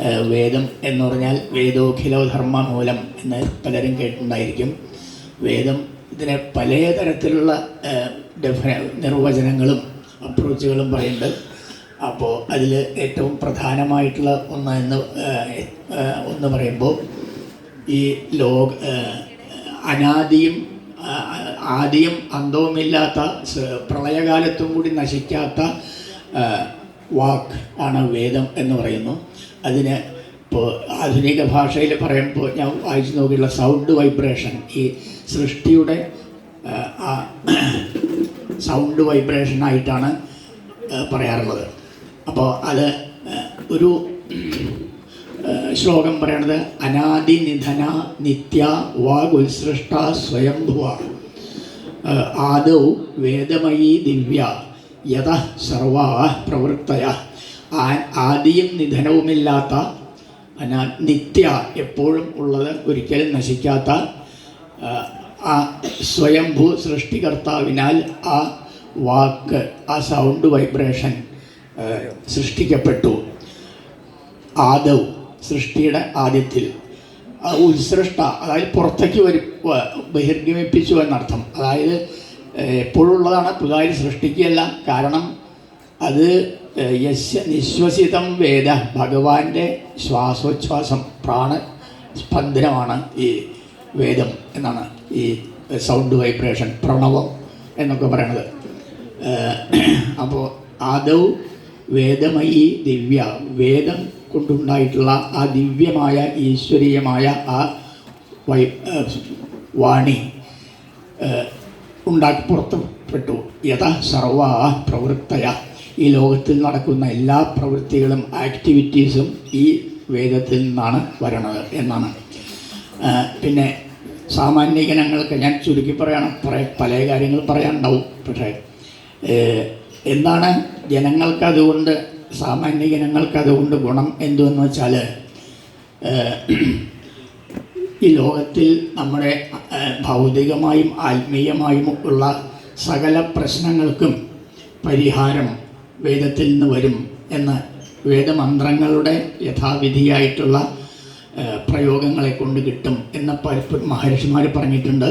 വേദം എന്ന് പറഞ്ഞാൽ വേദോഖിലോ ധർമ്മ മൂലം എന്ന് പലരും കേട്ടിട്ടുണ്ടായിരിക്കും. വേദം ഇതിനെ പല തരത്തിലുള്ള നിർവചനങ്ങളും അപ്രോച്ചുകളും പറയുന്നുണ്ട്. അപ്പോൾ അതിൽ ഏറ്റവും പ്രധാനമായിട്ടുള്ള ഒന്ന് എന്ന് ഒന്ന് പറയുമ്പോൾ ഈ ലോക അനാദിയും ആദിയും അന്തവുമില്ലാത്ത പ്രളയകാലത്തും കൂടി നശിക്കാത്ത വാക്ക് ആണ് വേദം എന്ന് പറയുന്നു. അതിന് ഇപ്പോൾ ആധുനിക ഭാഷയിൽ പറയുമ്പോൾ ഞാൻ വായിച്ചു നോക്കിയുള്ള സൗണ്ട് വൈബ്രേഷൻ ഈ സൃഷ്ടിയുടെ സൗണ്ട് വൈബ്രേഷനായിട്ടാണ് പറയാറുള്ളത്. അപ്പോൾ അത് ഒരു ശ്ലോകം പറയണത് അനാദി നിധന നിത്യ വാഗുത്സൃഷ്ട സ്വയംഭുവ. ആദൗ വേദമയീ ദിവ്യ. യഥ സർവാ പ്രവൃത്തയ. ആദിയും നിധനവുമില്ലാത്ത അനാ നിത്യ എപ്പോഴും ഉള്ളത് ഒരിക്കലും നശിക്കാത്ത ആ സ്വയംഭൂ സൃഷ്ടികർത്താവിനാൽ ആ വാക്ക് ആ സൗണ്ട് വൈബ്രേഷൻ സൃഷ്ടിക്കപ്പെട്ടു. ആദവ് സൃഷ്ടിയുടെ ആദ്യത്തിൽ. ഉത്സൃഷ്ട അതായത് പുറത്തേക്ക് വരും ബഹിർഗമിപ്പിച്ചു എന്നർത്ഥം. അതായത് എപ്പോഴുള്ളതാണ് പുതുതായി സൃഷ്ടിക്കുകയല്ല. കാരണം അത് യശ നിശ്വസിതം വേദ ഭഗവാന്റെ ശ്വാസോച്ഛ്വാസം പ്രാണ സ്പന്ദനമാണ് ഈ വേദം എന്നാണ് ഈ സൗണ്ട് വൈബ്രേഷൻ പ്രണവം എന്നൊക്കെ പറയണത്. അപ്പോൾ ആദവ് വേദമയി ദിവ്യ വേദം കൊണ്ടുണ്ടായിട്ടുള്ള ആ ദിവ്യമായ ഈശ്വരീയമായ ആ വൈ വാണി ഉണ്ടാക്കി പുറത്തുപ്പെട്ടു യഥ സർവ പ്രവൃത്തയ. ഈ ലോകത്തിൽ നടക്കുന്ന എല്ലാ പ്രവൃത്തികളും ആക്ടിവിറ്റീസും ഈ വേദത്തിൽ നിന്നാണ് വരണത് എന്നാണ്. പിന്നെ സാമാന്യ ജനങ്ങൾക്ക് ഞാൻ ചുരുക്കി പറയണം പറയ പല കാര്യങ്ങൾ പറയാനുണ്ടാവും. പക്ഷേ എന്താണ് ജനങ്ങൾക്ക് അതുകൊണ്ട് സാമാന്യ ജനങ്ങൾക്ക് അതുകൊണ്ട് ഗുണം എന്തുവെന്ന് വെച്ചാൽ ഈ ലോകത്തിൽ നമ്മുടെ ഭൗതികമായും ആത്മീയമായും ഉള്ള സകല പ്രശ്നങ്ങൾക്കും പരിഹാരം വേദത്തിൽ നിന്ന് വരും എന്ന് വേദമന്ത്രങ്ങളുടെ യഥാവിധിയായിട്ടുള്ള പ്രയോഗങ്ങളെ കൊണ്ട് കിട്ടും എന്ന മഹർഷിമാർ പറഞ്ഞിട്ടുണ്ട്.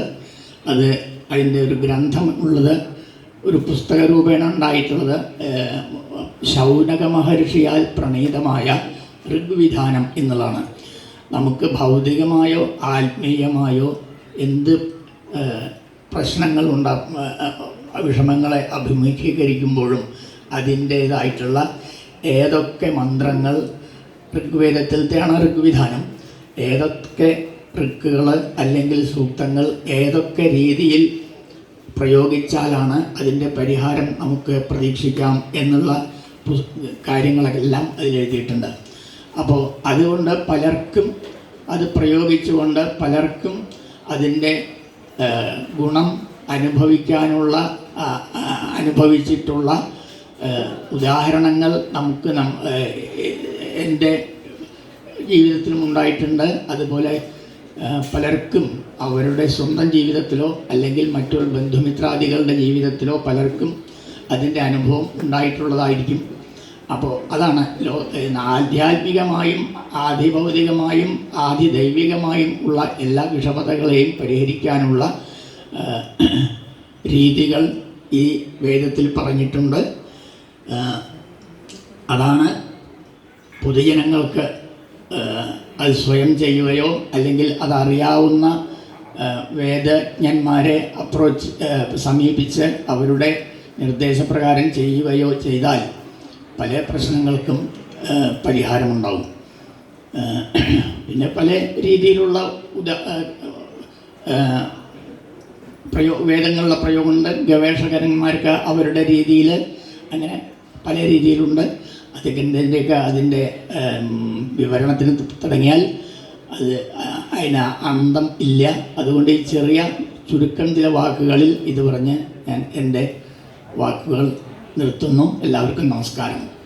അത് അതിന്റെ ഒരു ഗ്രന്ഥം ഉള്ളത് ഒരു പുസ്തക രൂപേണ ഉണ്ടായിട്ടുള്ളത് ശൗനക മഹർഷിയാൽ പ്രണീതമായ ഋഗ്വിധാനം എന്നുള്ളതാണ്. നമുക്ക് ഭൗതികമായോ ആത്മീയമായോ എന്ത് പ്രശ്നങ്ങൾ ഉണ്ടാ വിഷമങ്ങളെ അഭിമുഖീകരിക്കുമ്പോഴും അതിന്റേതായിട്ടുള്ള ഏതൊക്കെ മന്ത്രങ്ങൾ ഋഗ്വേദത്തിലത്തെയാണ് ഋഗ്വിധാനം. ഏതൊക്കെ ഋക്കുകൾ അല്ലെങ്കിൽ സൂക്തങ്ങൾ ഏതൊക്കെ രീതിയിൽ പ്രയോഗിച്ചാലാണ് അതിന്റെ പരിഹാരം നമുക്ക് പ്രതീക്ഷിക്കാം എന്നുള്ള കാര്യങ്ങളെല്ലാം അതിൽ എഴുതിയിട്ടുണ്ട് അപ്പോൾ അതുകൊണ്ട് പലർക്കും അത് പ്രയോഗിച്ചുകൊണ്ട് പലർക്കും അതിന്റെ ഗുണം അനുഭവിക്കാനുള്ള അനുഭവിച്ചിട്ടുള്ള ഉദാഹരണങ്ങൾ നമുക്ക് നം എന്റെ ജീവിതത്തിലും ഉണ്ടായിട്ടുണ്ട്. അതുപോലെ പലർക്കും അവരുടെ സ്വന്തം ജീവിതത്തിലോ അല്ലെങ്കിൽ മറ്റൊരു ബന്ധുമിത്രാദികളുടെ ജീവിതത്തിലോ പലർക്കും അതിന്റെ അനുഭവം ഉണ്ടായിട്ടുള്ളതായിരിക്കും. അപ്പോൾ അതാണ് ലോകത്ത് ആധ്യാത്മികമായും ആധിഭൗതികമായും ആധിദൈവികമായും ഉള്ള എല്ലാ വിഷമതകളെയും പരിഹരിക്കാനുള്ള രീതികൾ ഈ വേദത്തിൽ പറഞ്ഞിട്ടുണ്ട്. അതാണ് പൊതുജനങ്ങൾക്ക് അത് സ്വയം ചെയ്യുകയോ അല്ലെങ്കിൽ അതറിയാവുന്ന വേദജ്ഞന്മാരെ അപ്രോച്ച് സമീപിച്ച് അവരുടെ നിർദ്ദേശപ്രകാരം ചെയ്യുകയോ ചെയ്താൽ പല പ്രശ്നങ്ങൾക്കും പരിഹാരമുണ്ടാവും. പിന്നെ പല രീതിയിലുള്ള പ്രയോ വേദങ്ങളുടെ പ്രയോഗമുണ്ട്. ഗവേഷകരന്മാർക്ക് അവരുടെ രീതിയിൽ അങ്ങനെ പല രീതിയിലുണ്ട്. അതിന്റെയൊക്കെ അതിന്റെ വിവരണത്തിന് തുടങ്ങിയാൽ അത് അതിന് അന്തം ഇല്ല. അതുകൊണ്ട് ഈ ചെറിയ ചുരുക്കം ചില വാക്കുകളിൽ ഇത് പറഞ്ഞ് ഞാൻ എന്റെ വാക്കുകൾ നിർത്തുന്നു. എല്ലാവർക്കും നമസ്കാരം.